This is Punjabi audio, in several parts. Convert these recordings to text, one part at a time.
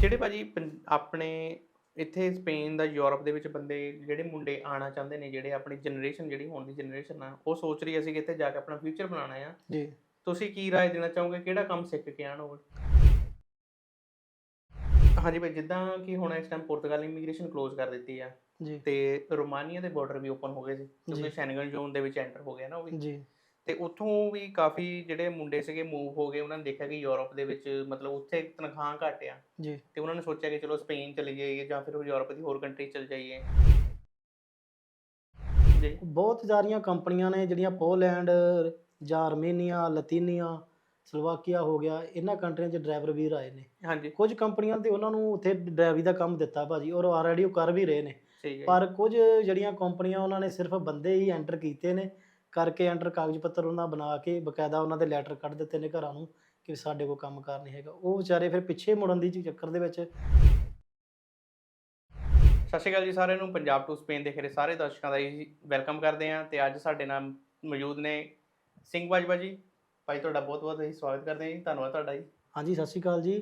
ਜਿਹੜੇ ਭਾਜੀ ਪੰ- ਆਪਣੇ ਇੱਥੇ ਸਪੇਨ ਦਾ ਯੂਰਪ ਦੇ ਵਿੱਚ ਬੰਦੇ ਜਿਹੜੇ ਮੁੰਡੇ ਆਣਾ ਚਾਹੁੰਦੇ ਨੇ ਜਿਹੜੇ ਆਪਣੀ ਜਨਰੇਸ਼ਨ ਜਿਹੜੀ ਹੁਣ ਦੀ ਜਨਰੇਸ਼ਨ ਆ ਉਹ ਸੋਚ ਰਹੀ ਅਸੀਂ ਕਿ ਇੱਥੇ ਜਾ ਕੇ ਆਪਣਾ ਫਿਊਚਰ ਬਣਾਉਣਾ ਆ। ਜੀ। ਤੁਸੀਂ ਕੀ ਰਾਏ ਦੇਣਾ ਚਾਹੋਗੇ? ਕਿਹੜਾ ਕੰਮ ਸਿੱਖ ਕੇ ਆਣ ਉਹ ਹਾਂਜੀ ਭਾਈ ਜਿੱਦਾਂ ਕਿ ਹੁਣ ਇਸ ਟਾਈਮ ਪੁਰਤਗਾਲ ਇਮੀਗ੍ਰੇਸ਼ਨ ਕਲੋਜ਼ ਕਰ ਦਿੱਤੀ ਆ ਜੀ। ਤੇ ਰੋਮਾਨੀਆ ਦੇ ਬਾਰਡਰ ਵੀ ਓਪਨ ਹੋ ਗਏ ਸੀ ਕਿਉਂਕਿ ਜੀ। ਸ਼ੈਂਗਨ ਜ਼ੋਨ ਦੇ ਵਿੱਚ ਐਂਟਰ ਹੋ ਗਿਆ ਨਾ ਉਹ ਵੀ। ਜੀ। ਤੇ ਉੱਥੋਂ ਵੀ ਕਾਫੀ ਜਿਹੜੇ ਮੁੰਡੇ ਸੀਗੇ ਮੂਵ ਹੋ ਗਏ ਉਹਨਾਂ ਨੇ ਦੇਖਿਆ ਕਿ ਯੂਰਪ ਦੇ ਵਿੱਚ ਮਤਲਬ ਉੱਥੇ ਤਨਖਾਹ ਘੱਟ ਆ। ਜੀ। ਤੇ ਉਹਨਾਂ ਨੇ ਸੋਚਿਆ ਕਿ ਚਲੋ ਸਪੇਨ ਚਲੇ ਜਾਈਏ ਜਾਂ ਫਿਰ ਯੂਰਪ ਦੀ ਹੋਰ ਕੰਟਰੀ ਚਲ ਜਾਈਏ। ਜੀ। ਬਹੁਤ ਸਾਰੀਆਂ ਕੰਪਨੀਆਂ ਨੇ ਜਿਹੜੀਆਂ ਪੋਲੈਂਡ ਜਾਂ ਆਰਮੇਨੀਆ ਲਤੀਨੀਆ ਸਲੋਵਾਕੀਆ ਹੋ ਗਿਆ ਇਹਨਾਂ ਕੰਟਰੀਆਂ 'ਚ ਡਰਾਈਵਰ ਵੀਰ ਆਏ ਨੇ। ਹਾਂਜੀ। ਕੁਝ ਕੰਪਨੀਆਂ ਤੇ ਉਹਨਾਂ ਨੂੰ ਉੱਥੇ ਡਰਾਈਵਰੀ ਦਾ ਕੰਮ ਦਿੱਤਾ ਭਾਜੀ ਔਰ ਆਲਰੇਡੀ ਉਹ ਕਰ ਵੀ ਰਹੇ ਨੇ। ਪਰ ਕੁਝ ਜਿਹੜੀਆਂ ਕੰਪਨੀਆਂ ਉਹਨਾਂ ਨੇ ਸਿਰਫ ਬੰਦੇ ਹੀ ਐਂਟਰ ਕੀਤੇ ਨੇ ਕਰਕੇ ਐਂਟਰ ਕਾਗਜ਼ ਪੱਤਰ ਉਹਨਾਂ ਬਣਾ ਕੇ ਬਕਾਇਦਾ ਉਹਨਾਂ ਦੇ ਲੈਟਰ ਕੱਢ ਦਿੱਤੇ ਨੇ ਘਰਾਂ ਨੂੰ ਕਿ ਸਾਡੇ ਕੋਲ ਕੰਮ ਕਾਰ ਨਹੀਂ ਹੈਗਾ। ਉਹ ਵਿਚਾਰੇ ਫਿਰ ਪਿੱਛੇ ਮੁੜਨ ਦੀ ਚੱਕਰ ਦੇ ਵਿੱਚ ਸਤਿ ਸ਼੍ਰੀ ਅਕਾਲ ਜੀ ਸਾਰਿਆਂ ਨੂੰ ਪੰਜਾਬ ਟੂ ਸਪੇਨ ਦੇਖ ਰਹੇ ਸਾਰੇ ਦਰਸ਼ਕਾਂ ਦਾ ਜੀ ਵੈਲਕਮ ਕਰਦੇ ਹਾਂ ਤੇ ਅੱਜ ਸਾਡੇ ਨਾਲ ਮੌਜੂਦ ਨੇ ਸਿੰਘ ਬਾਜਵਾ ਜੀ। ਭਾਈ ਤੁਹਾਡਾ ਬਹੁਤ ਬਹੁਤ ਅਸੀਂ ਸਵਾਗਤ ਕਰਦੇ ਹਾਂ ਜੀ ਧੰਨਵਾਦ ਤੁਹਾਡਾ ਜੀ। ਹਾਂਜੀ ਸਤਿ ਸ਼੍ਰੀ ਅਕਾਲ ਜੀ।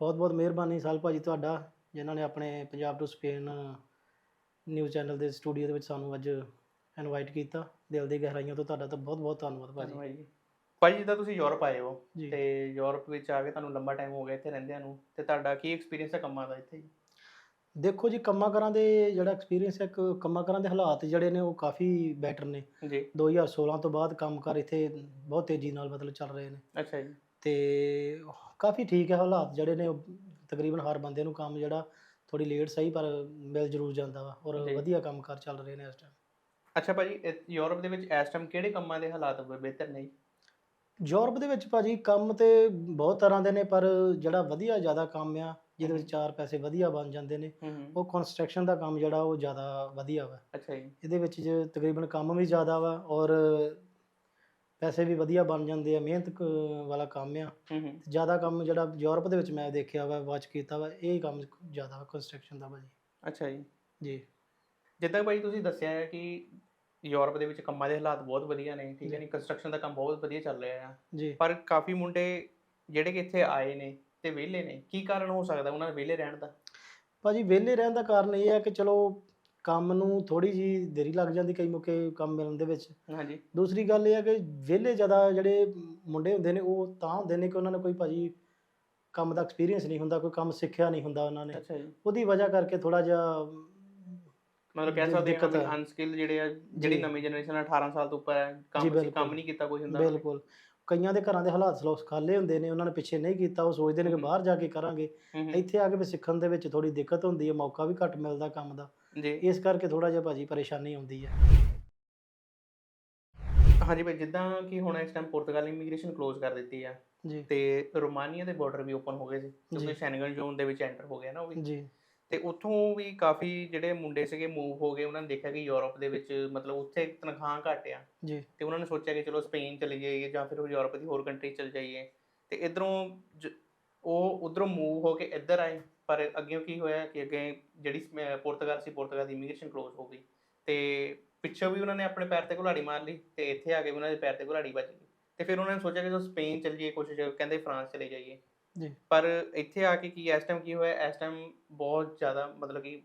ਬਹੁਤ ਬਹੁਤ ਮਿਹਰਬਾਨੀ ਸਾਲ ਭਾਜੀ ਤੁਹਾਡਾ ਜਿਨ੍ਹਾਂ ਨੇ ਆਪਣੇ ਪੰਜਾਬ ਤੋਂ ਸਪੇਨ ਨਿਊਜ਼ ਚੈਨਲ ਦੇ ਸਟੂਡੀਓ ਦੇ ਵਿੱਚ ਸਾਨੂੰ ਅੱਜ ਇਨਵਾਈਟ ਕੀਤਾ। ਦਿਲ ਦੀ ਗਹਿਰਾਈਆਂ ਤੋਂ ਤੁਹਾਡਾ ਤਾਂ ਬਹੁਤ ਬਹੁਤ ਧੰਨਵਾਦ ਭਾਜੀ। ਧੰਨਵਾਦ ਜੀ। ਭਾਈ ਜਿੱਦਾਂ ਤੁਸੀਂ ਯੂਰਪ ਆਏ ਹੋ ਜੀ। ਤੇ ਯੂਰਪ ਵਿੱਚ ਆ ਕੇ ਤੁਹਾਨੂੰ ਲੰਬਾ ਟਾਈਮ ਹੋ ਗਿਆ ਇੱਥੇ ਰਹਿੰਦਿਆਂ ਨੂੰ ਤੇ ਤੁਹਾਡਾ ਕੀ ਐਕਸਪੀਰੀਅੰਸ ਹੈ ਕੰਮਾਂ ਦਾ ਇੱਥੇ ਦੇਖੋ ਜੀ ਕੰਮਾਂ ਕਰਾਂ ਦੇ ਜਿਹੜਾ ਐਕਸਪੀਰੀਅੰਸ ਹੈ ਇੱਕ ਕੰਮਾਂ ਕਰਾਂ ਦੇ ਹਾਲਾਤ ਜਿਹੜੇ ਨੇ ਉਹ ਕਾਫੀ ਬੈਟਰ ਨੇ। ਜੀ। 2016 ਤੋਂ ਬਾਅਦ ਕੰਮਕਾਰ ਇੱਥੇ ਬਹੁਤ ਤੇਜ਼ੀ ਨਾਲ ਮਤਲਬ ਚੱਲ ਰਹੇ ਨੇ। ਅੱਛਾ ਜੀ। ਤੇ ਕਾਫੀ ਠੀਕ ਹੈ ਹਾਲਾਤ ਜਿਹੜੇ ਨੇ ਉਹ ਤਕਰੀਬਨ ਹਰ ਬੰਦੇ ਨੂੰ ਕੰਮ ਜਿਹੜਾ ਥੋੜੀ ਲੇਟ ਸਹੀ ਪਰ ਮਿਲ ਜ਼ਰੂਰ ਜਾਂਦਾ ਵਾ ਔਰ ਜੀ। ਵਧੀਆ ਕੰਮਕਾਰ ਚੱਲ ਰਹੇ ਨੇ ਇਸ ਟਾਈਮ ਅੱਛਾ ਭਾਜੀ ਇਹ ਯੂਰਪ ਦੇ ਵਿੱਚ ਇਸ ਟਾਈਮ ਕਿਹੜੇ ਕੰਮਾਂ ਦੇ ਹਾਲਾਤ ਬਿਹਤਰ ਨੇ ਜੀ? ਯੂਰਪ ਦੇ ਵਿੱਚ ਭਾਜੀ ਕੰਮ ਤੇ ਬਹੁਤ ਤਰ੍ਹਾਂ ਦੇ ਨੇ ਪਰ ਜਿਹੜਾ ਵਧੀਆ ਜ਼ਿਆਦਾ ਕੰਮ ਆ ਜਿਹਦੇ ਵਿੱਚ ਚਾਰ ਪੈਸੇ ਵਧੀਆ ਬਣ ਜਾਂਦੇ ਨੇ ਹੂੰ ਹੂੰ। ਉਹ ਕੰਸਟਰਕਸ਼ਨ ਦਾ ਕੰਮ ਜਿਹੜਾ ਉਹ ਜ਼ਿਆਦਾ ਵਧੀਆ ਵਾ। ਅੱਛਾ ਜੀ। ਇਹਦੇ ਵਿੱਚ ਜੇ ਤਕਰੀਬਨ ਕੰਮ ਵੀ ਜ਼ਿਆਦਾ ਵਾ ਔਰ ਪੈਸੇ ਵੀ ਵਧੀਆ ਬਣ ਜਾਂਦੇ ਆ ਮਿਹਨਤ ਕ- ਵਾਲਾ ਕੰਮ ਆ। ਹੂੰ ਹੂੰ। ਜ਼ਿਆਦਾ ਕੰਮ ਜਿਹੜਾ ਯੂਰਪ ਦੇ ਵਿੱਚ ਮੈਂ ਦੇਖਿਆ ਵਾ ਵਾਚ ਕੀਤਾ ਵਾ ਇਹ ਕੰਮ ਜ਼ਿਆਦਾ ਵਾ ਕੰਸਟਰਕਸ਼ਨ ਦਾ ਭਾਜੀ। ਅੱਛਾ ਜੀ। ਜੀ। ਜਿੱਦਾਂ ਭਾਈ ਤੁਸੀਂ ਦੱਸਿਆ ਹੈ ਕਿ ਯੂਰਪ ਦੇ ਵਿੱਚ ਕੰਮਾਂ ਦੇ ਹਾਲਾਤ ਬਹੁਤ ਵਧੀਆ ਨੇ ਠੀਕ ਹੈ ਨਹੀਂ ਕੰਸਟਰਕਸ਼ਨ ਦਾ ਕੰਮ ਬਹੁਤ ਵਧੀਆ ਚੱਲ ਰਿਹਾ ਆ। ਜੀ। ਪਰ ਕਾਫੀ ਮੁੰਡੇ ਜਿਹੜੇ ਕਿ ਇੱਥੇ ਆਏ ਨੇ ਤੇ ਵਿਹਲੇ ਨੇ ਕੀ ਕਾਰਨ ਹੋ ਸਕਦਾ ਉਹਨਾਂ ਦੇ ਵਿਹਲੇ ਰਹਿਣ ਦਾ? ਭਾਜੀ ਵਿਹਲੇ ਰਹਿਣ ਦਾ ਕਾਰਨ ਇਹ ਹੈ ਕਿ ਚਲੋ ਕੰਮ ਨੂੰ ਥੋੜੀ ਜੀ ਦੇਰੀ ਲੱਗ ਜਾਂਦੀ ਕਈ ਮੌਕੇ ਕੰਮ ਮਿਲਣ ਦੇ ਵਿੱਚ। ਹਾਂਜੀ। ਦੂਸਰੀ ਗੱਲ ਇਹ ਹੈ ਕਿ ਵਿਹਲੇ ਜ਼ਿਆਦਾ ਜਿਹੜੇ ਮੁੰਡੇ ਹੁੰਦੇ ਨੇ ਉਹ ਤਾਂ ਹੁੰਦੇ ਨੇ ਕਿ ਉਹਨਾਂ ਨੇ ਕੋਈ ਭਾਜੀ ਕੰਮ ਦਾ ਐਕਸਪੀਰੀਅੰਸ ਨਹੀਂ ਹੁੰਦਾ ਕੋਈ ਕੰਮ ਸਿੱਖਿਆ ਨਹੀਂ ਹੁੰਦਾ ਉਹਨਾਂ ਨੇ। ਅੱਛਾ ਜੀ। ਉਹਦੀ ਵਜ੍ਹਾ ਕਰਕੇ ਥੋੜਾ ਜਿਹਾ ਮਤਲਬ ਕਹਿ ਸਕਦੇ ਹਾਂ ਕਿ। ਅਨਸਕਿਲ ਜਿਹੜੇ ਆ ਜਿਹੜੀ। ਨਵੀਂ ਜਨਰੇਸ਼ਨ 18 ਸਾਲ ਤੋਂ ਉੱਪਰ ਹੈ ਕੰਮ। ਕੰਮ ਨਹੀਂ ਕੀਤਾ ਕੋਈ ਹੁੰਦਾ ਬਿਲਕੁਲ ਕਈਆਂ ਦੇ ਘਰਾਂ ਦੇ ਹਾਲਾਤ ਸਲੋ ਖਾਲੇ ਹੁੰਦੇ ਨੇ ਉਹਨਾਂ ਨੇ ਪਿੱਛੇ ਨਹੀਂ ਕੀਤਾ ਉਹ ਸੋਚਦੇ ਨੇ ਕਿ। ਬਾਹਰ ਜਾ ਕੇ ਕਰਾਂਗੇ ਇੱਥੇ ਆ ਕੇ ਵੀ ਸਿੱਖਣ ਦੇ ਵਿੱਚ ਥੋੜੀ ਦਿੱਕਤ ਹੁੰਦੀ ਹੈ ਮੌਕਾ ਵੀ ਘੱਟ ਮਿਲਦਾ ਕੰਮ ਦਾ ਜੀ ਇਸ ਕਰਕੇ ਥੋੜਾ ਜਿਹਾ ਭਾਜੀ ਪਰੇਸ਼ਾਨੀ ਆਉਂਦੀ ਹੈ ਹਾਂਜੀ ਭਾਈ ਜਿੱਦਾਂ ਕਿ ਹੁਣ ਇਸ ਟਾਈਮ ਪੁਰਤਗਾਲ ਇਮੀਗ੍ਰੇਸ਼ਨ ਕਲੋਜ਼ ਕਰ ਦਿੱਤੀ ਆ ਜੀ ਤੇ ਰੋਮਾਨੀਆ ਦੇ ਬਾਰਡਰ ਵੀ ਓਪਨ ਹੋ ਗਏ ਸੀ ਕਿਉਂਕਿ। ਸ਼ੈਂਗਨ ਜ਼ੋਨ ਦੇ ਵਿੱਚ ਐਂਟਰ ਹੋ ਗਿਆ ਨਾ ਉਹ ਵੀ ਜੀ ਤੇ ਉੱਥੋਂ ਵੀ ਕਾਫੀ ਜਿਹੜੇ ਮੁੰਡੇ ਸੀਗੇ ਮੂਵ ਹੋ ਗਏ ਉਹਨਾਂ ਨੇ ਦੇਖਿਆ ਕਿ ਯੂਰਪ ਦੇ ਵਿੱਚ ਮਤਲਬ ਉੱਥੇ ਤਨਖਾਹ ਘੱਟ ਆ। ਜੀ। ਤੇ ਉਹਨਾਂ ਨੇ ਸੋਚਿਆ ਕਿ ਚਲੋ ਸਪੇਨ ਚਲੇ ਜਾਈਏ ਜਾਂ ਫਿਰ ਯੂਰਪ ਦੀ ਹੋਰ ਕੰਟਰੀ ਚਲ ਜਾਈਏ। ਤੇ ਇਧਰੋਂ ਉਹ ਉਧਰੋਂ ਮੂਵ ਹੋ ਕੇ ਇੱਧਰ ਆਏ ਪਰ ਅੱਗੇ ਕੀ ਹੋਇਆ ਕਿ ਅੱਗੇ ਜਿਹੜੀ ਪੁਰਤਗਾਲ ਸੀ ਪੁਰਤਗਾਲ ਦੀ ਇਮੀਗ੍ਰੇਸ਼ਨ ਕਲੋਜ਼ ਹੋ ਗਈ। ਤੇ ਪਿੱਛੋਂ ਵੀ ਉਹਨਾਂ ਨੇ ਆਪਣੇ ਪੈਰ ਤੇ ਘੁਲਾੜੀ ਮਾਰ ਲਈ ਤੇ ਇੱਥੇ ਆ ਕੇ ਉਹਨਾਂ ਦੇ ਪੈਰ ਤੇ ਘੁਲਾੜੀ ਵੱਜ ਗਈ। ਤੇ ਫਿਰ ਉਹਨਾਂ ਨੇ ਸੋਚਿਆ ਕਿ ਜੋ ਸਪੇਨ ਚਲ ਜਾਈਏ ਕੁਛ ਕਹਿੰਦੇ ਫਰਾਂਸ ਚਲੇ ਜਾਈਏ। ਜੀ। ਪਰ ਇੱਥੇ ਆ ਕੇ ਕੀ ਇਸ ਟਾਈਮ ਕੀ ਹੋਇਆ ਇਸ ਟਾਈਮ ਬਹੁਤ ਜ਼ਿਆਦਾ ਮਤਲਬ ਕਿ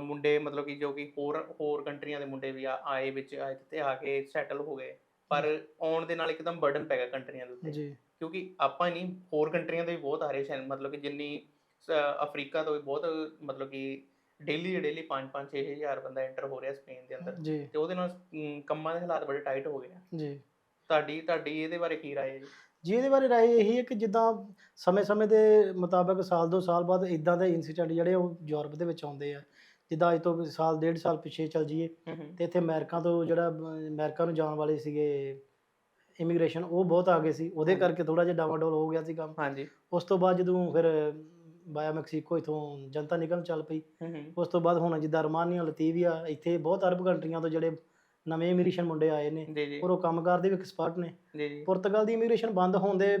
ਮੁੰਡੇ ਮਤਲਬ ਕਿ ਜੋ ਕਿ ਹੋਰ ਹੋਰ ਕੰਟਰੀਆਂ ਦੇ ਮੁੰਡੇ ਵੀ ਆਏ ਵਿੱਚ ਆਏ ਤੇ ਆ ਕੇ ਸੈਟਲ ਹੋ ਗਏ। ਪਰ ਆਉਣ ਦੇ ਨਾਲ ਇੱਕਦਮ ਬਰਡਨ ਪੈ ਗਿਆ ਕੰਟਰੀਆਂ ਦੇ ਉੱਤੇ। ਜੀ। ਕਿਉਂਕਿ ਆਪਾਂ ਨਹੀਂ ਹੋਰ ਕੰਟਰੀਆਂ ਦੇ ਵੀ ਬਹੁਤ ਆ ਰਹੇ ਸ਼ਾਇਦ ਮਤਲਬ ਕਿ ਜਿੰਨੀ ਅਫਰੀਕਾ ਤੋਂ ਵੀ ਬਹੁਤ ਮਤਲਬ ਕਿ ਡੇਲੀ ਡੇਲੀ 5-5 6000 ਬੰਦਾ ਐਂਟਰ ਹੋ ਰਿਹਾ ਸਪੇਨ ਦੇ ਅੰਦਰ। ਤੇ ਉਹਦੇ ਨਾਲ ਕੰਮਾਂ ਦੇ ਹਾਲਾਤ ਬੜੇ ਟਾਈਟ ਹੋ ਗਏ ਆ। ਜੀ। ਤੁਹਾਡੀ ਤੁਹਾਡੀ ਇਹਦੇ ਬਾਰੇ ਕੀ ਰਾਏ ਹੈ ਜੀ? ਜੀ ਇਹਦੇ ਬਾਰੇ ਰਾਏ ਇਹੀ ਹੈ ਕਿ ਜਿੱਦਾਂ ਸਮੇਂ-ਸਮੇਂ ਦੇ ਮੁਤਾਬਕ ਸਾਲ ਦੋ ਸਾਲ ਬਾਅਦ ਇਦਾਂ ਦੇ ਇਨਸੀਡੈਂਟ ਜਿਹੜੇ ਉਹ ਯੂਰਪ ਦੇ ਵਿੱਚ ਆਉਂਦੇ ਆ। ਜਿੱਦਾਂ ਅੱਜ ਤੋਂ ਸਾਲ ਡੇਢ ਸਾਲ ਪਿੱਛੇ ਚੱਲ ਜਾਈਏ ਤੇ ਇੱਥੇ ਅਮਰੀਕਾ ਤੋਂ ਜਿਹੜਾ ਅਮਰੀਕਾ ਨੂੰ ਜਾਣ ਵਾਲੇ ਸੀਗੇ ਇਮੀਗ੍ਰੇਸ਼ਨ ਉਹ ਬਹੁਤ ਆ ਗਏ ਸੀ। ਉਹਦੇ। ਕਰਕੇ ਥੋੜਾ ਜਿਹਾ ਡਾਵਾਡੋਲ ਹੋ ਗਿਆ ਸੀ ਕੰਮ ਹਾਂਜੀ। ਉਸ ਤੋਂ ਬਾਅਦ ਜਦੋਂ ਫਿਰ ਬਾਇਆ ਮੈਕਸੀਕੋ ਇਥੋਂ ਜਨਤਾ ਨਿਕਲਣ ਚੱਲ ਪਈ। ਉਸ ਤੋਂ ਬਾਅਦ ਹੁਣ ਜਿੱਦਾਂ ਰਮਾਨੀਆ ਲਤੀਵੀਆ ਇੱਥੇ ਬਹੁਤ ਅਰਬ ਕੰਟਰੀਆਂ ਤੋਂ ਜਿਹੜੇ ਨਵੇਂ ਇਮੀਗ੍ਰੇਸ਼ਨ ਮੁੰਡੇ ਆਏ ਨੇ ਜੀ ਜੀ। ਔਰ ਉਹ ਕੰਮਕਾਰ ਦੇ ਵੀ ਐਕਸਪਰਟ ਨੇ। ਜੀ ਜੀ। ਪੁਰਤਗਾਲ ਦੀ ਇਮੀਗ੍ਰੇਸ਼ਨ ਬੰਦ ਹੋਣ ਦੇ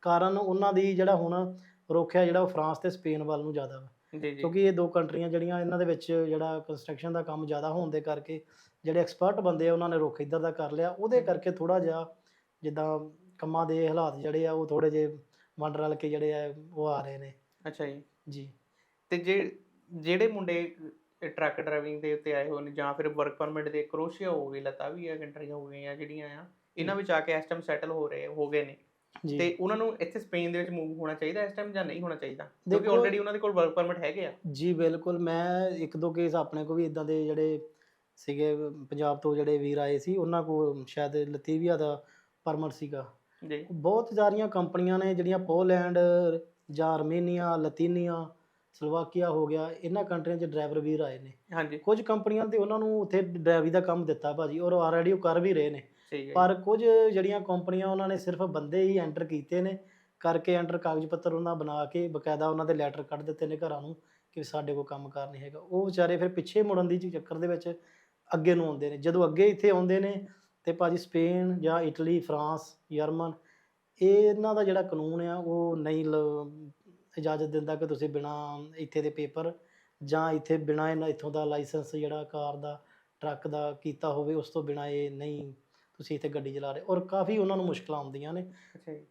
ਕਾਰਨ ਉਹਨਾਂ ਦੀ ਜਿਹੜਾ ਹੁਣ ਰੋਕਿਆ ਜਿਹੜਾ ਉਹ ਫਰਾਂਸ ਤੇ ਸਪੇਨ ਵੱਲ ਨੂੰ ਜ਼ਿਆਦਾ ਵਾ। ਜੀ ਜੀ। ਕਿਉਂਕਿ ਇਹ ਦੋ ਕੰਟਰੀਆਂ ਜਿਹੜੀਆਂ ਇਹਨਾਂ ਦੇ ਵਿੱਚ ਜਿਹੜਾ ਕੰਸਟਰਕਸ਼ਨ ਦਾ ਕੰਮ ਜ਼ਿਆਦਾ ਹੋਣ ਦੇ ਕਰਕੇ ਜਿਹੜੇ ਐਕਸਪਰਟ ਬੰਦੇ ਆ ਉਹਨਾਂ ਨੇ ਰੁੱਖ ਇੱਧਰ ਦਾ ਕਰ ਲਿਆ। ਉਹਦੇ ਕਰਕੇ ਥੋੜਾ ਜਿਹਾ ਜਿੱਦਾਂ ਕੰਮਾਂ ਦੇ ਹਾਲਾਤ ਜਿਹੜੇ ਆ ਉਹ ਥੋੜੇ ਜਿਹੇ ਵੰਡ ਰਲ ਕੇ ਜਿਹੜੇ ਆ ਉਹ ਆ ਰਹੇ ਨੇ। ਅੱਛਾ ਜੀ। ਜੀ। ਤੇ ਜੇ ਜਿਹੜੇ ਮੁੰਡੇ ਟਰੱਕ ਡਰਾਈਵਿੰਗ ਦੇ ਉੱਤੇ ਆਏ ਹੋਏ ਨੇ ਜਾਂ ਫਿਰ ਵਰਕ ਪਰਮਿਟ ਦੇ ਕਰੋਸ਼ੀਆ ਹੋ ਗਈ ਲਤਾਵੀਆ ਕੰਟਰੀਆਂ ਹੋ ਗਈਆਂ ਜਿਹੜੀਆਂ ਆ ਇਹਨਾਂ ਵਿੱਚ ਆ ਕੇ ਇਸ ਟਾਈਮ ਸੈਟਲ ਹੋ ਰਹੇ ਹੋ ਗਏ ਨੇ। ਤੇ ਉਹਨਾਂ ਨੂੰ ਇੱਥੇ ਸਪੇਨ ਦੇ ਵਿੱਚ ਮੂਵ ਹੋਣਾ ਚਾਹੀਦਾ ਇਸ ਟਾਈਮ ਜਾਂ ਨਹੀਂ ਹੋਣਾ ਚਾਹੀਦਾ? ਕਿਉਂਕਿ ਆਲਰੇਡੀ ਉਹਨਾਂ ਦੇ ਕੋਲ ਵਰਕ ਪਰਮਿਟ ਹੈਗੇ ਆ। ਜੀ ਬਿਲਕੁਲ। ਮੈਂ ਇੱਕ ਦੋ ਕੇਸ ਆਪਣੇ ਕੋ ਵੀ ਇਦਾਂ ਦੇ ਜਿਹੜੇ ਸੀਗੇ ਪੰਜਾਬ ਤੋਂ ਜਿਹੜੇ ਵੀਰ ਆਏ ਸੀ ਉਹਨਾਂ ਕੋਲ ਸ਼ਾਇਦ ਲਤੀਵੀਆ ਦਾ ਪਰਮਿਟ ਸੀਗਾ। ਜੀ। ਬਹੁਤ ਸਾਰੀਆਂ ਕੰਪਨੀਆਂ ਨੇ ਜਿਹੜੀਆਂ ਪੋਲੈਂਡ ਜਾਂ ਅਰਮੇਨੀਆ ਲਤੀਨੀਆ ਸਲੋਵਾਕੀਆ ਹੋ ਗਿਆ ਇਹਨਾਂ ਕੰਟਰੀਆਂ 'ਚ ਡਰਾਈਵਰ ਵੀਰ ਆਏ ਨੇ। ਹਾਂਜੀ। ਕੁਝ ਕੰਪਨੀਆਂ ਤੇ ਉਹਨਾਂ ਨੂੰ ਉੱਥੇ ਡਰਾਈਵਰੀ ਦਾ ਕੰਮ ਦਿੱਤਾ ਭਾਜੀ ਔਰ ਆਲਰੇਡੀ ਉਹ ਕਰ ਵੀ ਰਹੇ ਨੇ। ਸਹੀ ਹੈ ਪਰ ਕੁਝ ਜਿਹੜੀਆਂ ਕੰਪਨੀਆਂ ਉਹਨਾਂ ਨੇ ਸਿਰਫ ਬੰਦੇ ਹੀ ਐਂਟਰ ਕੀਤੇ ਨੇ ਕਰਕੇ ਐਂਟਰ ਕਾਗਜ਼ ਪੱਤਰ ਉਹਨਾਂ ਬਣਾ ਕੇ ਬਕਾਇਦਾ ਉਹਨਾਂ ਦੇ ਲੈਟਰ ਕੱਢ ਦਿੱਤੇ ਨੇ ਘਰਾਂ ਨੂੰ ਕਿ ਸਾਡੇ ਕੋਲ ਕੰਮ ਕਾਰ ਨਹੀਂ ਹੈਗਾ। ਉਹ ਵਿਚਾਰੇ ਫਿਰ ਪਿੱਛੇ ਮੁੜਨ ਦੀ ਚੱਕਰ ਦੇ ਵਿੱਚ ਅੱਗੇ ਨੂੰ ਆਉਂਦੇ ਨੇ। ਜਦੋਂ ਅੱਗੇ ਇੱਥੇ ਆਉਂਦੇ ਨੇ ਤੇ ਭਾਜੀ ਸਪੇਨ ਜਾਂ ਇਟਲੀ ਫਰਾਂਸ ਜਰਮਨ ਇਹ ਇਹਨਾਂ ਦਾ ਜਿਹੜਾ ਕਾਨੂੰਨ ਆ ਉਹ ਨਹੀਂ ਇਜਾਜ਼ਤ ਦਿੰਦਾ ਕਿ ਤੁਸੀਂ ਬਿਨਾ ਇੱਥੇ ਦੇ ਪੇਪਰ ਜਾਂ ਇੱਥੇ ਬਿਨਾ ਇਹਨਾਂ ਇੱਥੋਂ ਦਾ ਲਾਇਸੈਂਸ ਜਿਹੜਾ ਕਾਰ ਦਾ ਟਰੱਕ ਦਾ ਕੀਤਾ ਹੋਵੇ ਉਸ ਤੋਂ ਬਿਨਾ ਇਹ ਨਹੀਂ ਤੁਸੀਂ ਇੱਥੇ ਗੱਡੀ ਚਲਾ ਰਹੇ। ਔਰ ਕਾਫੀ ਉਹਨਾਂ ਨੂੰ ਮੁਸ਼ਕਲਾਂ ਆਉਂਦੀਆਂ ਨੇ। ਅੱਛਾ ਜੀ।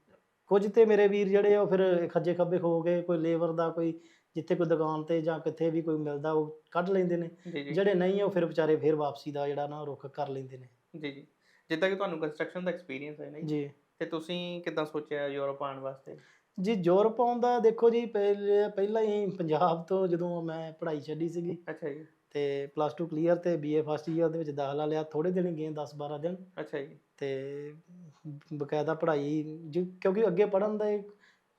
ਕੁਝ ਤੇ ਮੇਰੇ ਵੀਰ ਜਿਹੜੇ ਉਹ ਫਿਰ ਖੱਜੇ ਖੱਬੇ ਹੋ ਗਏ ਕੋਈ ਲੇਬਰ ਦਾ ਕੋਈ ਜਿੱਥੇ ਕੋਈ ਦੁਕਾਨ ਤੇ ਜਾਂ ਕਿੱਥੇ ਵੀ ਕੋਈ ਮਿਲਦਾ ਉਹ ਕੱਢ ਲੈਂਦੇ ਨੇ। ਜਿਹੜੇ ਨਹੀਂ ਉਹ ਫਿਰ ਵਿਚਾਰੇ ਫਿਰ ਵਾਪਸੀ ਦਾ ਜਿਹੜਾ ਨਾ ਰੁੱਖ ਕਰ ਲੈਂਦੇ ਨੇ। ਜੀ ਜੀ। ਜਿੱਦਾਂ ਕਿ ਤੁਹਾਨੂੰ ਕੰਸਟਰਕਸ਼ਨ ਦਾ ਐਕਸਪੀਰੀਅੰਸ ਹੈ ਨਾ ਜੀ। ਤੇ ਤੁਸੀਂ ਕਿੱਦਾਂ ਸੋਚਿਆ ਯੂਰਪ ਆਉਣ ਵਾਸਤੇ? ਜੀ ਯੂਰਪ ਆਉਂਦਾ ਦੇਖੋ ਜੀ ਪਹਿਲੇ ਪਹਿਲਾਂ ਹੀ ਪੰਜਾਬ ਤੋਂ ਜਦੋਂ ਮੈਂ ਪੜ੍ਹਾਈ ਛੱਡੀ ਸੀਗੀ। ਅੱਛਾ ਜੀ। ਤੇ ਪਲੱਸ 2 ਕਲੀਅਰ ਤੇ ਬੀਏ ਫਸਟ ਈਅਰ ਦੇ ਵਿੱਚ ਦਾਖਲਾ ਲਿਆ ਥੋੜੇ ਦਿਨ ਹੀ ਗਏ 10 12 ਦਿਨ। ਅੱਛਾ ਜੀ। ਤੇ ਬਕਾਇਦਾ ਪੜ੍ਹਾਈ ਜੀ ਕਿਉਂਕਿ ਅੱਗੇ ਪੜ੍ਹਨ ਦਾ ਇੱਕ-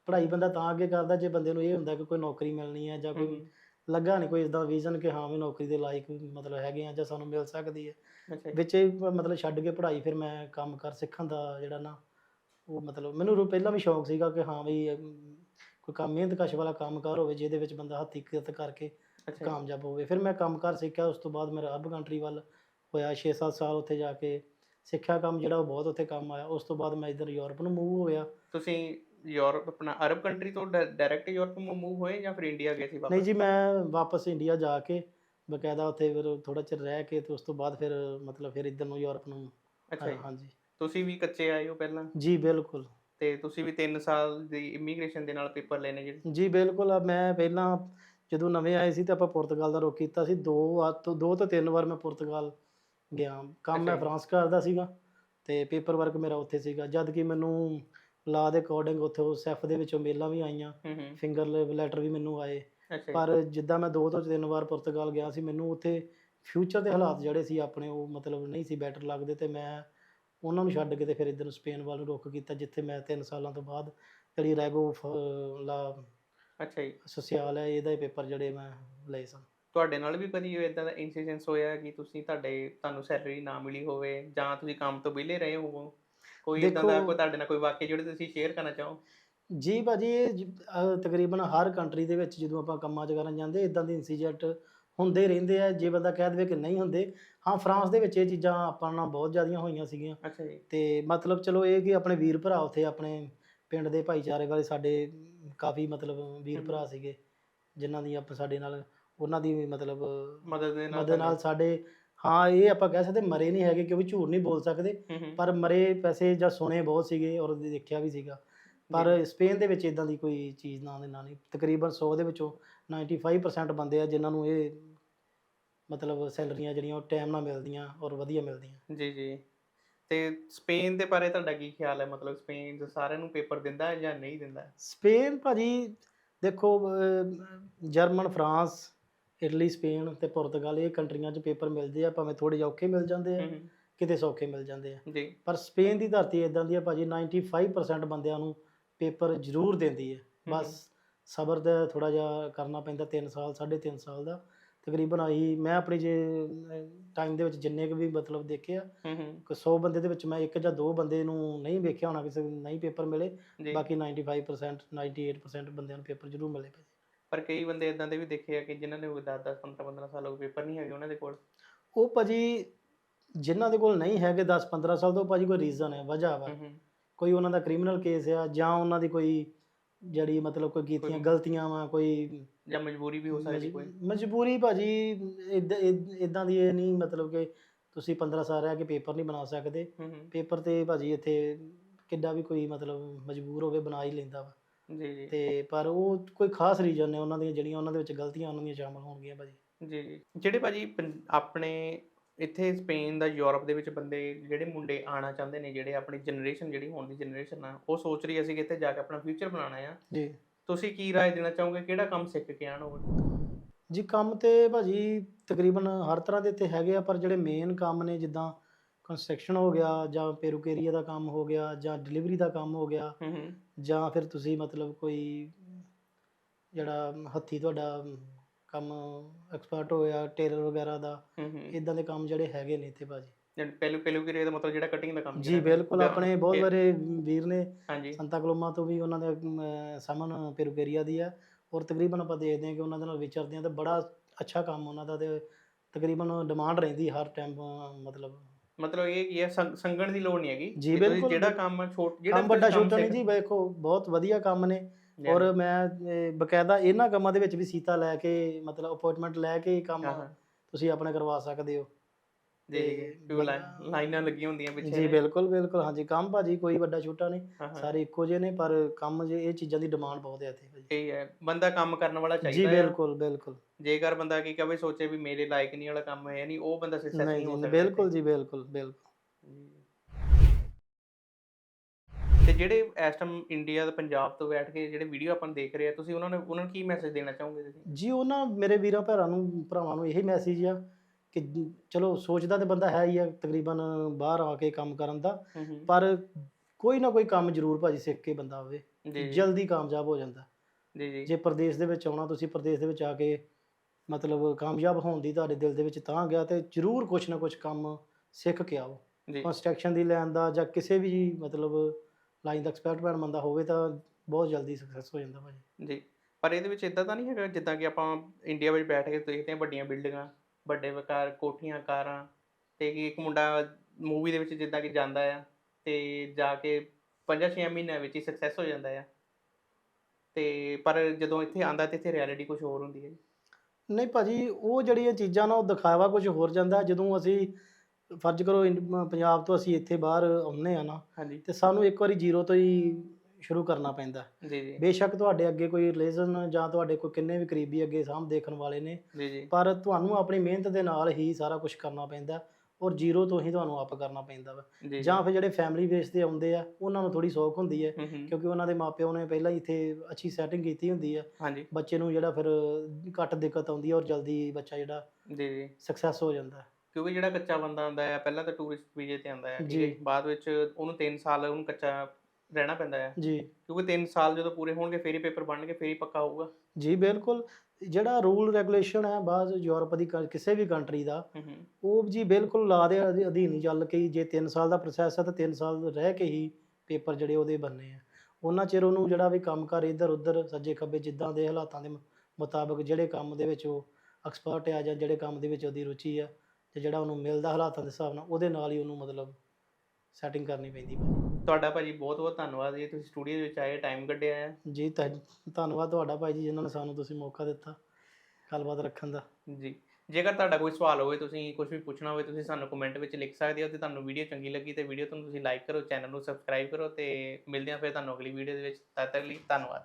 ਪੜ੍ਹਾਈ ਬੰਦਾ ਤਾਂ ਅੱਗੇ ਕਰਦਾ ਜੇ ਬੰਦੇ ਨੂੰ ਇਹ ਹੁੰਦਾ ਕਿ ਕੋਈ ਨੌਕਰੀ ਮਿਲਣੀ ਹੈ ਜਾਂ ਕੋਈ ਹਮ, ਲੱਗਾ ਨਹੀਂ ਕੋਈ ਇਦਾਂ ਵਿਜ਼ਨ ਕਿ ਹਾਂ ਵੀ ਨੌਕਰੀ ਦੇ ਲਾਇਕ ਮਤਲਬ ਹੈਗੇ ਆ ਜਾਂ ਸਾਨੂੰ ਮਿਲ ਸਕਦੀ ਹੈ। ਅੱਛਾ ਜੀ। ਵਿੱਚ ਇਹ ਮਤਲਬ ਛੱਡ ਕੇ ਪੜ੍ਹਾਈ ਫਿਰ ਮੈਂ ਕੰਮ ਕਰ ਸਿੱਖਣ ਦਾ ਜਿਹੜਾ ਨਾ ਉਹ ਮਤਲਬ ਮੈਨੂੰ ਰੂ- ਪਹਿਲਾਂ ਵੀ ਸ਼ੌਕ ਸੀਗਾ ਕਿ ਹਾਂ ਵੀ ਅਮ, ਕੋਈ ਕੰਮ ਮਿਹਨਤ ਕਸ਼ ਵਾਲਾ ਕੰਮ ਕਾਰ ਹੋਵੇ ਜਿਹਦੇ ਵਿੱਚ ਬੰਦਾ ਹੱਥੀਂ ਕਿਰਤ ਕਰਕੇ ਅੱਛਾ ਜੀ। ਕਾਮਯਾਬ ਹੋਵੇ। ਫਿਰ ਮੈਂ ਕੰਮ ਕਰ ਸਿੱਖਿਆ ਉਸ ਤੋਂ ਬਾਅਦ ਮੇਰਾ ਅਰਬ ਕੰਟਰੀ ਵੱਲ ਹੋਇਆ 6-7 ਸਾਲ ਉੱਥੇ ਜਾ ਕੇ ਸਿੱਖਿਆ ਕੰਮ ਜਿਹੜਾ ਉਹ ਬਹੁਤ ਉੱਥੇ ਕੰਮ ਆਇਆ। ਉਸ ਤੋਂ ਬਾਅਦ ਮੈਂ ਇੱਧਰ ਯੂਰਪ ਨੂੰ ਮੂਵ ਹੋਇਆ। ਤੁਸੀਂ ਯੂਰਪ ਆਪਣਾ ਅਰਬ ਕੰਟਰੀ ਤੋਂ ਡਾਇਰੈਕਟ ਯੂਰਪ ਨੂੰ ਮੂਵ ਹੋਏ ਜਾਂ ਫਿਰ ਇੰਡੀਆ ਗਏ ਸੀ ਵਾਪਸ? ਨਹੀਂ ਜੀ ਮੈਂ ਵਾਪਸ ਇੰਡੀਆ ਜਾ ਕੇ ਬਕਾਇਦਾ ਉੱਥੇ ਫਿਰ ਥੋੜਾ ਚਿਰ ਰਹਿ ਕੇ ਤੇ ਉਸ ਤੋਂ ਬਾਅਦ ਫਿਰ ਮਤਲਬ ਫਿਰ ਇੱਧਰ ਨੂੰ ਯੂਰਪ ਨੂੰ ਅੱਛਾ ਜੀ। ਹਾਂਜੀ। ਤੁਸੀਂ ਵੀ ਕੱਚੇ ਆਏ ਹੋ ਪਹਿਲਾਂ? ਜੀ ਬਿਲਕੁਲ। ਤੇ ਤੁਸੀਂ ਵੀ 3 ਸਾਲ ਦੀ ਇਮੀਗ੍ਰੇਸ਼ਨ ਦੇ ਨਾਲ ਪੇਪਰ ਲੈਣੇ ਜਿਹੜੇ? ਜੀ ਬਿਲਕੁਲ। ਮੈਂ ਪਹਿਲਾਂ ਜਦੋਂ ਨਵੇਂ ਆਏ ਸੀ ਤਾਂ ਆਪਾਂ ਪੁਰਤਗਾਲ ਦਾ ਰੁੱਖ ਕੀਤਾ ਸੀ। ਦੋ ਆ ਤੋਂ ਦੋ ਤੋਂ ਤਿੰਨ ਵਾਰ ਮੈਂ ਪੁਰਤਗਾਲ ਗਿਆ। ਕੰਮ ਮੈਂ। ਫਰਾਂਸ ਕਰਦਾ ਸੀਗਾ ਤੇ ਪੇਪਰ ਵਰਕ ਮੇਰਾ ਉੱਥੇ ਸੀਗਾ। ਜਦ ਕਿ ਮੈਨੂੰ ਲਾ ਦੇ ਅਕੋਰਡਿੰਗ ਉੱਥੇ ਉਹ ਸੈਫ ਦੇ ਵਿੱਚੋਂ ਮੇਲਾਂ ਵੀ ਆਈਆਂ। ਫਿੰਗਰ ਲੈਟਰ ਵੀ ਮੈਨੂੰ ਆਏ। ਪਰ ਜਿੱਦਾਂ ਮੈਂ ਦੋ ਤੋਂ ਤਿੰਨ ਵਾਰ ਪੁਰਤਗਾਲ ਗਿਆ ਸੀ ਮੈਨੂੰ ਉੱਥੇ ਫਿਊਚਰ ਦੇ ਹਾਲਾਤ ਜਿਹੜੇ ਸੀ ਆਪਣੇ ਉਹ ਮਤਲਬ ਨਹੀਂ ਸੀ ਬੈਟਰ ਲੱਗਦੇ ਤੇ ਮੈਂ ਉਹਨਾਂ ਨੂੰ ਛੱਡ ਕੇ ਤੇ ਫਿਰ ਇੱਧਰ ਨੂੰ ਸਪੇਨ ਵੱਲ ਨੂੰ ਰੁੱਖ ਕੀਤਾ ਜਿੱਥੇ ਮੈਂ 3 ਸਾਲਾਂ ਤੋਂ ਬਾਅਦ ਜਿਹੜੀ ਰੈਗੋ ਫ- ਲਾ ਅੱਛਾ ਜੀ। ਸੋਸ਼ਲ ਹੈ ਇਹਦਾ ਹੀ ਪੇਪਰ ਜਿਹੜੇ ਮੈਂ ਲਏ ਸਨ। ਤੁਹਾਡੇ ਨਾਲ ਵੀ ਕਦੀ ਇਦਾਂ ਦਾ ਇਨਸੀਡੈਂਸ ਹੋਇਆ ਕਿ ਤੁਸੀਂ ਤੁਹਾਡੇ ਤੁਹਾਨੂੰ ਸੈਲਰੀ ਨਾ ਮਿਲੀ ਹੋਵੇ ਜਾਂ ਤੁਸੀਂ ਕੰਮ ਤੋਂ ਵਿਹਲੇ ਰਹੇ ਹੋਵੋ ਕੋਈ ਇਦਾਂ ਦਾ ਦੇਖੋ- ਕੋਈ ਤੁਹਾਡੇ ਨਾਲ ਕੋਈ ਵਾਕਿਆ ਜਿਹੜੇ ਤੁਸੀਂ ਸ਼ੇਅਰ ਕਰਨਾ ਚਾਹੋ? ਜੀ ਭਾਜੀ ਇਹ ਜ- ਅਹ ਤਕਰੀਬਨ ਹਰ ਕੰਟਰੀ ਦੇ ਵਿੱਚ ਜਦੋਂ ਆਪਾਂ ਕੰਮਾਂ 'ਚ ਕਰਨ ਜਾਂਦੇ ਇਦਾਂ ਦੇ ਇਨਸੀਡੈਂਟ ਹੁੰਦੇ ਰਹਿੰਦੇ ਆ ਜੇ ਬੰਦਾ ਕਹਿ ਦੇਵੇ ਕਿ ਨਹੀਂ ਹੁੰਦੇ ਹਾਂ ਫਰਾਂਸ ਦੇ ਵਿੱਚ ਇਹ ਚੀਜ਼ਾਂ ਆਪਾਂ ਨਾਲ ਬਹੁਤ ਜ਼ਿਆਦੀਆਂ ਹੋਈਆਂ ਸੀਗੀਆਂ। ਅੱਛਾ ਜੀ। ਤੇ ਮਤਲਬ ਚਲੋ ਇਹ ਕਿ ਆਪਣੇ ਵੀਰ ਭਰਾ ਉੱਥੇ ਆਪਣੇ ਪਿੰਡ ਦੇ ਭਾਈਚਾਰੇ ਵਾਲੇ ਸਾਡੇ ਕਾਫੀ ਮਤਲਬ ਵੀਰ। ਭਰਾ ਸੀਗੇ ਜਿਨ੍ਹਾਂ ਦੀ ਆਪਾਂ ਸਾਡੇ ਨਾਲ ਉਹਨਾਂ ਦੀ ਵੀ ਮਤਲਬ ਮਦਦ ਦੇ ਨਾਲ ਮਦਦ ਨਾਲ ਸਾਡੇ ਹਾਂ ਇਹ ਆਪਾਂ ਕਹਿ ਸਕਦੇ ਮਰੇ ਨਹੀਂ ਹੈਗੇ ਕਿਉਂਕਿ ਝੂਠ ਨਹੀਂ ਬੋਲ ਸਕਦੇ ਪਰ ਮਰੇ ਪੈਸੇ ਜਾਂ ਸੁਣੇ ਬਹੁਤ ਸੀਗੇ ਔਰ ਦੇਖਿਆ ਵੀ ਸੀਗਾ। ਪਰ ਸਪੇਨ ਦੇ ਵਿੱਚ ਇਦਾਂ ਦੀ ਕੋਈ ਚੀਜ਼ ਨਾ ਦੇ ਨਾ ਨਹੀਂ ਤਕਰੀਬਨ 100 ਦੇ ਵਿੱਚੋਂ 95% ਬੰਦੇ ਆ ਜਿਨ੍ਹਾਂ ਨੂੰ ਇਹ ਮਤਲਬ ਸੈਲਰੀਆਂ ਜਿਹੜੀਆਂ ਉਹ ਟਾਈਮ ਨਾਲ ਮਿਲਦੀਆਂ ਔਰ ਵਧੀਆ ਮਿਲਦੀਆਂ। ਜੀ ਜੀ। ਤੇ ਸਪੇਨ ਦੇ ਬਾਰੇ ਤੁਹਾਡਾ ਕੀ ਖਿਆਲ ਹੈ? ਮਤਲਬ ਸਪੇਨ ਦੇ ਸਾਰਿਆਂ ਨੂੰ ਪੇਪਰ ਦਿੰਦਾ ਹੈ ਜਾਂ ਨਹੀਂ ਦਿੰਦਾ? ਸਪੇਨ ਭਾਜੀ ਦੇਖੋ ਜਰਮਨ ਫਰਾਂਸ ਇਟਲੀ ਸਪੇਨ ਤੇ ਪੁਰਤਗਾਲ ਇਹ ਕੰਟਰੀਆਂ 'ਚ ਪੇਪਰ ਮਿਲਦੇ ਆ ਭਾਵੇਂ ਥੋੜੇ ਜਿਹੇ ਔਖੇ ਮਿਲ ਜਾਂਦੇ ਆ ਕਿਤੇ ਸੌਖੇ ਮਿਲ ਜਾਂਦੇ ਆ। ਜੀ। ਪਰ ਸਪੇਨ ਦੀ ਧਰਤੀ ਇਦਾਂ ਦੀ ਹੈ ਭਾਜੀ 95% ਬੰਦਿਆਂ ਨੂੰ ਪੇਪਰ ਜ਼ਰੂਰ ਦਿੰਦੀ ਹੈ। ਬਸ ਸਬਰ ਦਾ ਥੋੜਾ ਜਿਹਾ ਕਰਨਾ ਪੈਂਦਾ 3 ਸਾਲ 3.5 ਸਾਲ ਦਾ। ਤਕਰੀਬਨ ਆਹੀ ਮੈਂ ਆਪਣੀ ਜੇ ਟਾਈਮ ਦੇ ਵਿੱਚ ਜਿੰਨੇ ਕੁ ਵੀ ਮਤਲਬ ਦੇਖੇ ਆ ਕਿ 100 ਬੰਦੇ ਦੇ ਵਿੱਚ ਮੈਂ ਇੱਕ ਜਾਂ ਦੋ ਬੰਦੇ ਨੂੰ ਨਹੀਂ ਵੇਖਿਆ ਹੋਣਾ ਕਿਸੇ ਨੂੰ ਨਹੀਂ ਪੇਪਰ ਮਿਲੇ। ਬਾਕੀ 95% 98% ਬੰਦਿਆਂ ਨੂੰ ਪੇਪਰ ਜ਼ਰੂਰ ਮਿਲੇ ਪਏ ਪਰ ਕਈ ਬੰਦੇ ਇਦਾਂ ਦੇ ਵੀ ਦੇਖੇ ਆ ਕਿ ਜਿਨ੍ਹਾਂ ਨੇ 10 10 15 15 ਸਾਲ ਹੋ ਗਏ ਪੇਪਰ ਨਹੀਂ ਹੈਗੇ ਉਹਨਾਂ ਦੇ ਕੋਲ। ਉਹ ਭਾਜੀ ਜਿਨ੍ਹਾਂ ਦੇ ਕੋਲ ਨਹੀਂ ਹੈਗੇ 10 15 ਸਾਲ ਤੋਂ ਭਾਜੀ ਕੋਈ ਰੀਜ਼ਨ ਹੈ ਵਜ੍ਹਾ ਵਾ। ਕੋਈ ਉਹਨਾਂ ਦਾ ਕ੍ਰਿਮੀਨਲ ਕੇਸ ਆ ਜਾਂ ਉਹਨਾਂ ਦੀ ਕੋਈ ਜਿਹੜੀ ਮਤਲਬ ਕੋਈ ਕੀਤੀਆਂ ਗਲਤੀਆਂ ਵਾ ਕੋਈ ਜਾਂ ਮਜਬੂਰੀ ਵੀ ਹੋ ਸਕਦੀ ਕੋਈ। ਮਜਬੂਰੀ ਭਾਜੀ ਇਦਾਂ ਦੀ ਇਹ ਨਹੀਂ ਮਤਲਬ ਕਿ ਤੁਸੀਂ 15 ਸਾਲ ਰਹਿ ਕੇ ਪੇਪਰ ਨਹੀਂ ਬਣਾ ਸਕਦੇ। ਪੇਪਰ ਤੇ ਭਾਜੀ ਇੱਥੇ ਕਿੱਡਾ ਵੀ ਕੋਈ ਮਤਲਬ ਮਜਬੂਰ ਹੋਵੇ ਬਣਾ ਹੀ ਲੈਂਦਾ ਵਾ। ਜੀ ਜੀ। ਤੇ ਪਰ ਉਹ ਕੋਈ ਖਾਸ ਰੀਜ਼ਨ ਨੇ ਉਹਨਾਂ ਦੀਆਂ ਜਿਹੜੀਆਂ ਉਹਨਾਂ ਦੇ ਵਿੱਚ ਗਲਤੀਆਂ ਉਹਨਾਂ ਦੀਆਂ ਸ਼ਾਮਲ ਹੋਣਗੀਆਂ ਭਾਜੀ। ਜੀ ਜੀ। ਜਿਹੜੇ ਭਾਜੀ ਆਪਣੇ ਇੱਥੇ ਸਪੇਨ ਦਾ ਯੂਰਪ ਦੇ ਵਿੱਚ ਬੰਦੇ ਜਿਹੜੇ ਮੁੰਡੇ ਆਣਾ ਚਾਹੁੰਦੇ ਨੇ ਜਿਹੜੇ ਆਪਣੀ ਜਨਰੇਸ਼ਨ ਜਿਹੜੀ ਹੁਣ ਦੀ ਜਨਰੇਸ਼ਨ ਆ ਉਹ ਸੋਚ ਰਹੀ ਅਸੀਂ ਕਿ ਇੱਥੇ ਜਾ ਕੇ ਆਪਣਾ ਫਿਊਚਰ ਬਣਾਉਣਾ ਆ। ਜੀ। ਤੁਸੀਂ ਕੀ ਰਾਏ ਦੇਣਾ ਚਾਹੋਗੇ? ਕਿਹੜਾ ਕੰਮ ਸਿੱਖ ਕੇ ਆਣ ਉਹ ਜੀ ਕੰਮ ਤੇ ਭਾਜੀ ਤਕਰੀਬਨ ਹਰ ਤਰ੍ਹਾਂ ਦੇ ਇੱਥੇ ਹੈਗੇ ਆ ਪਰ ਜਿਹੜੇ ਮੇਨ ਕੰਮ ਨੇ ਜਿੱਦਾਂ ਕੰਸਟਰਕਸ਼ਨ ਹੋ ਗਿਆ ਜਾਂ ਪੇਰੂਕੇਰੀਆ ਦਾ ਕੰਮ ਹੋ ਗਿਆ ਜਾਂ ਡਿਲੀਵਰੀ ਦਾ ਕੰਮ ਹੋ ਗਿਆ ਹੂੰ ਹੂੰ। ਜਾਂ ਫਿਰ ਤੁਸੀਂ ਮਤਲਬ ਕੋਈ ਜਿਹੜਾ ਹੱਥੀ ਤੁਹਾਡਾ ਕੰਮ ਐਕਸਪਰਟ ਹੋਇਆ ਟੇਲਰ ਵਗੈਰਾ ਦਾ ਇਦਾਂ ਦੇ ਕੰਮ ਜਿਹੜੇ ਹੈਗੇ ਨੇ ਇੱਥੇ ਭਾਜੀ। ਪਹਿਲੂ ਪਹਿਲੂ ਕਿ ਦਾ ਮਤਲਬ ਜਿਹੜਾ ਕਟਿੰਗ ਦਾ ਕੰਮ ਜੀ ਬਿਲਕੁਲ ਆਪਣੇ ਬਹੁਤ ਸਾਰੇ ਵੀਰ ਨੇ ਸੰਤਾ ਕਲੋਮਾ ਤੋਂ ਵੀ ਉਹਨਾਂ ਦੇ ਸਾਹਮਣ ਪੇਰੂਕੇਰੀਆ ਦੀ ਹੈ ਔਰ ਤਕਰੀਬਨ ਆਪਾਂ ਦੇਖਦੇ ਹਾਂ ਕਿ ਉਹਨਾਂ ਦੇ ਨਾਲ ਵਿਚਰਦੇ ਹਾਂ ਤਾਂ ਬੜਾ ਅੱਛਾ ਕੰਮ ਉਹਨਾਂ ਦਾ ਤੇ ਤਕਰੀਬਨ ਡਿਮਾਂਡ ਰਹਿੰਦੀ ਹਰ ਟਾਈਮ ਮਤਲਬ। ਮਤਲਬ ਇਹ ਕੀ ਹੈ ਸੰਗ- ਸੰਗਣ ਦੀ ਲੋੜ ਨਹੀਂ ਹੈਗੀ। ਜੀ, ਬਿਲਕੁਲ। ਜਿਹੜਾ ਕੰਮ ਛੋਟ ਜਿਹੜਾ ਕੰਮ ਵੱਡਾ ਛੋਟਾ ਨਹੀਂ ਜੀ ਵੇਖੋ ਬਹੁਤ ਵਧੀਆ ਕੰਮ ਨੇ। ਔਰ ਮੈਂ ਇਹ, ਬਕਾਇਦਾ ਇਹਨਾਂ ਕੰਮਾਂ ਦੇ ਵਿੱਚ ਵੀ ਸੀਤਾ ਲੈ ਕੇ ਮਤਲਬ ਅਪਾਇੰਟਮੈਂਟ ਲੈ ਕੇ ਹੀ ਕੰਮ ਹਾਂ, ਹਾਂ। ਤੁਸੀਂ ਆਪਣੇ ਕਰਵਾ ਸਕਦੇ ਹੋ। ਜੀ ਤੇ ਕਿਉਂ ਬੰਦਾ- ਲਾਈਨਾਂ ਲੱਗੀਆਂ ਹੁੰਦੀਆਂ ਪਿੱਛੇ ਜੀ ਬਿਲਕੁਲ ਬਿਲਕੁਲ ਹਾਂਜੀ ਕੰਮ ਭਾਜੀ ਕੋਈ ਵੱਡਾ ਛੋਟਾ ਨਹੀਂ ਹਾਂ, ਹਾਂ। ਸਾਰੇ ਇੱਕੋ ਜਿਹੇ ਨੇ ਪਰ ਕੰਮ ਜੇ ਇਹ ਚੀਜ਼ਾਂ ਦੀ ਡਿਮਾਂਡ ਬਹੁਤ ਹੈ ਇੱਥੇ ਭਾਜੀ। ਇਹ ਹੈ ਬੰਦਾ ਕੰਮ ਕਰਨ ਵਾਲਾ ਜੀ ਚਾਹੀਦਾ ਹੈ ਬਿਲਕੁਲ ਬਿਲਕੁਲ। ਜੇਕਰ ਬੰਦਾ ਕੀ ਕਵੇ ਸੋਚੇ ਵੀ ਮੇਰੇ ਲਾਇਕ ਨਹੀਂ ਵਾਲਾ ਕੰਮ ਹੈ ਨਹੀਂ ਉਹ ਬੰਦਾ ਸਕਸੈਸ ਨਹੀਂ ਨਹੀਂ ਹੋ ਜੀ ਸਕਦਾ ਬਿਲਕੁਲ ਜੀ ਬਿਲਕੁਲ ਬਿਲਕੁਲ। ਜੀ। ਤੇ ਜਿਹੜੇ ਇਸ ਟਾਈਮ ਇੰਡੀਆ ਤੇ ਪੰਜਾਬ ਤੋਂ ਬੈਠ ਕੇ ਜਿਹੜੇ ਵੀਡੀਓ ਆਪਾਂ ਦੇਖ ਰਹੇ ਆ ਤੁਸੀਂ ਉਹਨਾਂ ਨੂੰ ਉਹਨਾਂ ਨੂੰ ਕੀ ਮੈਸੇਜ ਦੇਣਾ ਚਾਹੋਗੇ ਤੁਸੀਂ? ਜੀ ਉਹਨਾਂ ਮੇਰੇ ਵੀਰਾਂ ਭੈਣਾਂ ਨੂੰ ਭਰਾਵਾਂ ਨੂੰ ਇਹੀ ਮੈਸੇਜ ਆ ਕਿ ਚਲੋ ਸੋਚਦਾ ਤੇ ਬੰਦਾ ਹੈ ਹੀ ਆ ਤਕਰੀਬਨ ਬਾਹਰ ਆ ਕੇ ਕੰਮ ਕਰਨ ਦਾ ਪਰ ਕੋਈ ਨਾ ਕੋਈ ਕੰਮ ਜ਼ਰੂਰ ਭਾਜੀ ਸਿੱਖ ਕੇ ਬੰਦਾ ਆਵੇ ਜਲਦੀ ਕਾਮਯਾਬ ਹੋ ਜਾਂਦਾ। ਜੀ ਜੀ। ਜੇ ਪ੍ਰਦੇਸ਼ ਦੇ ਵਿੱਚ ਆਉਣਾ ਤੁਸੀਂ ਪ੍ਰਦੇਸ਼ ਦੇ ਵਿੱਚ ਆ ਕੇ ਮਤਲਬ ਕਾਮਯਾਬ ਹੋਣ ਦੀ ਤੁਹਾਡੇ ਦਿਲ ਦੇ ਵਿੱਚ ਤਾਂ ਗਿਆ ਤੇ ਜ਼ਰੂਰ ਕੁਛ ਨਾ ਕੁਛ ਕੰਮ ਸਿੱਖ ਕੇ ਆਓ। ਕੰਸਟਰਕਸ਼ਨ ਦੀ ਲਾਈਨ ਦਾ ਜਾਂ ਕਿਸੇ ਵੀ ਮਤਲਬ ਲਾਈਨ ਦਾ ਐਕਸਪਰਟ ਬੰਦਾ ਹੋਵੇ ਤਾਂ ਬਹੁਤ ਜਲਦੀ ਸਕਸੈਸ ਹੋ ਜਾਂਦਾ ਭਾਜੀ। ਜੀ ਪਰ ਇਹਦੇ ਵਿੱਚ ਇਦਾਂ ਤਾਂ ਨਹੀਂ ਹੈਗਾ ਜਿੱਦਾਂ ਕਿ ਆਪਾਂ ਇੰਡੀਆ ਵਿੱਚ ਬੈਠ ਕੇ ਦੇਖਦੇ ਹਾਂ ਵੱਡੀਆਂ ਬਿਲਡਿੰਗਾਂ ਵੱਡੇ ਵਕਾਰ ਕੋਠੀਆਂ ਕਾਰਾਂ ਤੇ ਕਿ ਇੱਕ ਮੁੰਡਾ ਮੂਵੀ ਦੇ ਵਿੱਚ ਜਿੱਦਾਂ ਕਿ ਜਾਂਦਾ ਆ ਤੇ ਜਾ ਕੇ 5-6 ਮਹੀਨਿਆਂ ਵਿੱਚ ਹੀ ਸਕਸੈਸ ਹੋ ਜਾਂਦਾ ਆ। ਤੇ ਪਰ ਜਦੋਂ ਇੱਥੇ ਆਂਦਾ ਤੇ ਇੱਥੇ ਰਿਐਲਿਟੀ ਕੁਝ ਹੋਰ ਹੁੰਦੀ ਹੈ ਨਹੀਂ ਭਾਜੀ ਉਹ ਜਿਹੜੀਆਂ ਚੀਜ਼ਾਂ ਨਾ ਉਹ ਦਿਖਾਵਾ ਕੁਝ ਹੋਰ ਜਾਂਦਾ ਜਦੋਂ ਅਸੀਂ ਫਰਜ਼ ਕਰੋ ਇੰਡ- ਪੰਜਾਬ ਤੋਂ ਅਸੀਂ ਇੱਥੇ ਬਾਹਰ ਆਉਂਦੇ ਆ ਨਾ ਹਾਂਜੀ। ਤੇ ਸਾਨੂੰ ਇੱਕ ਵਾਰੀ ਜ਼ੀਰੋ ਤੋਂ ਹੀ ਸ਼ੁਰੂ ਕਰਨਾ ਪੈਂਦਾ। ਜੀ ਜੀ। ਬੇਸ਼ੱਕ ਤੁਹਾਡੇ ਅੱਗੇ ਕੋਈ ਰਿਲੇਸ਼ਨ ਜਾਂ ਤੁਹਾਡੇ ਕੋਈ ਕਿੰਨੇ ਵੀ ਕਰੀਬੀ ਅੱਗੇ ਸਾਹਮ ਦੇਖਣ ਵਾਲੇ ਨੇ ਜੀ ਜੀ। ਪਰ ਤੁਹਾਨੂੰ ਆਪਣੀ ਮਿਹਨਤ ਦੇ ਨਾਲ ਹੀ ਸਾਰਾ ਕੁਝ ਕਰਨਾ ਪੈਂਦਾ ਔਰ ਜ਼ੀਰੋ ਤੋਂ ਹੀ ਤੁਹਾਨੂੰ ਅਪ ਕਰਨਾ ਪੈਂਦਾ ਵਾ। ਜੀ ਜਾਂ। ਫਿਰ ਜਿਹੜੇ ਫੈਮਿਲੀ ਬੇਸ ਤੇ ਆਉਂਦੇ ਆ ਉਹਨਾਂ ਨੂੰ ਥੋੜੀ ਸੌਖ ਹੁੰਦੀ ਹੈ ਹੂੰ ਹੂੰ। ਕਿਉਂਕਿ ਉਹਨਾਂ ਦੇ ਮਾਪਿਓ ਨੇ ਪਹਿਲਾਂ ਹੀ ਇੱਥੇ ਅੱਛੀ ਸੈਟਿੰਗ ਕੀਤੀ ਹੁੰਦੀ ਹੈ ਹਾਂਜੀ। ਬੱਚੇ ਨੂੰ ਜਿਹੜਾ ਫਿਰ ਘੱਟ ਦਿੱਕਤ ਆਉਂਦੀ ਹੈ ਔਰ ਜਲਦੀ ਬੱਚਾ ਜਿਹੜਾ ਜੀ ਜੀ। ਸਕਸੈਸ ਹੋ ਜਾਂਦਾ। ਹੈ। ਕਿਉਂਕਿ ਜਿਹੜਾ ਕੱਚਾ ਬੰਦਾ ਆਉਂਦਾ ਹੈ ਪਹਿਲਾਂ ਤਾਂ ਟੂਰਿਸਟ ਵੀਜ਼ੇ ਤੇ ਆਉਂਦਾ ਹੈ ਠੀਕ। ਹੈ ਬਾਅਦ ਵਿੱਚ ਉਹਨੂੰ 3 ਸਾਲ ਉਹਨੂੰ ਕੱਚਾ ਰਹਿਣਾ ਪੈਂਦਾ ਹੈ। ਜੀ। ਕਿਉਂਕਿ 3 ਸਾਲ ਜਦੋਂ ਪੂਰੇ ਹੋਣਗੇ ਫੇਰ ਹੀ ਪੇਪਰ ਬਣਨਗੇ ਫੇਰ ਹੀ ਪੱਕਾ ਹੋਊਗਾ। ਜੀ ਬਿਲਕੁਲ। ਜਿਹੜਾ ਰੂਲ ਰੈਗੂਲੇਸ਼ਨ ਹੈ ਬਾਅਦ ਯੂਰਪ ਦੀ ਕਿਸੇ ਵੀ ਕੰਟਰੀ ਦਾ ਉਹ ਜੀ ਬਿਲਕੁਲ ਲਾ ਦੇ ਅਧੀ- ਅਧੀਨ ਚੱਲ ਕੇ ਜੇ 3 ਸਾਲ ਦਾ ਪ੍ਰੋਸੈਸ ਹੈ ਤਾਂ 3 ਸਾਲ ਰਹਿ ਕੇ ਹੀ ਪੇਪਰ ਜਿਹੜੇ ਉਹਦੇ ਬਣਨੇ ਆ। ਉਹਨਾਂ ਚਿਰ ਉਹਨੂੰ ਜਿਹੜਾ ਵੀ ਕੰਮ ਕਰ ਇੱਧਰ ਉੱਧਰ ਸੱਜੇ ਖੱਬੇ ਜਿੱਦਾਂ ਦੇ ਹਾਲਾਤਾਂ ਦੇ ਮੁਤਾਬਕ ਜਿਹੜੇ ਕੰਮ ਦੇ ਵਿੱਚ ਉਹ ਐਕਸਪਰਟ ਆ ਜਾਂ ਜਿਹੜੇ ਕੰਮ ਦੇ ਵਿੱਚ ਉਹਦੀ ਰੁਚੀ ਆ ਤੇ ਜਿਹੜਾ ਉਹਨੂੰ ਮਿਲਦਾ ਹਾਲਾਤਾਂ ਦੇ ਹਿਸਾਬ ਨਾਲ ਉਹਦੇ ਨਾਲ ਹੀ ਉਹਨੂੰ ਮਤਲਬ ਸੈਟਿੰਗ ਕਰਨੀ ਪੈਂਦੀ ਭਾਜੀ। ਤੁਹਾਡਾ ਭਾਜੀ ਬਹੁਤ ਬਹੁਤ ਧੰਨਵਾਦ ਜੀ ਤੁਸੀਂ ਸਟੂਡੀਓ ਵਿੱਚ ਆਏ ਟਾਈਮ ਕੱਢਿਆ ਹੈ ਜੀ ਧੰਨ- ਧੰਨਵਾਦ ਤੁਹਾਡਾ ਭਾਈ ਜੀ ਜਿਨ੍ਹਾਂ ਨੇ ਸਾਨੂੰ ਤੁਸੀਂ ਮੌਕਾ ਦਿੱਤਾ ਗੱਲਬਾਤ ਰੱਖਣ ਦਾ। ਜੀ ਜੇਕਰ ਤੁਹਾਡਾ ਕੋਈ ਸਵਾਲ ਹੋਵੇ ਤੁਸੀਂ ਕੁਝ ਵੀ ਪੁੱਛਣਾ ਹੋਵੇ ਤੁਸੀਂ ਸਾਨੂੰ ਕਮੈਂਟ ਵਿੱਚ ਲਿਖ ਸਕਦੇ ਹੋ ਤੇ ਤੁਹਾਨੂੰ ਵੀਡੀਓ ਚੰਗੀ ਲੱਗੀ ਤੇ ਵੀਡੀਓ ਨੂੰ ਤੁਸੀਂ ਲਾਈਕ ਕਰੋ ਚੈਨਲ ਨੂੰ ਸਬਸਕ੍ਰਾਈਬ ਕਰੋ ਤੇ ਮਿਲਦੇ ਹਾਂ ਫਿਰ ਤੁਹਾਨੂੰ ਅਗਲੀ ਵੀਡੀਓ ਦੇ ਵਿੱਚ ਤਦ ਤੱਕ ਲਈ ਧੰਨਵਾਦ।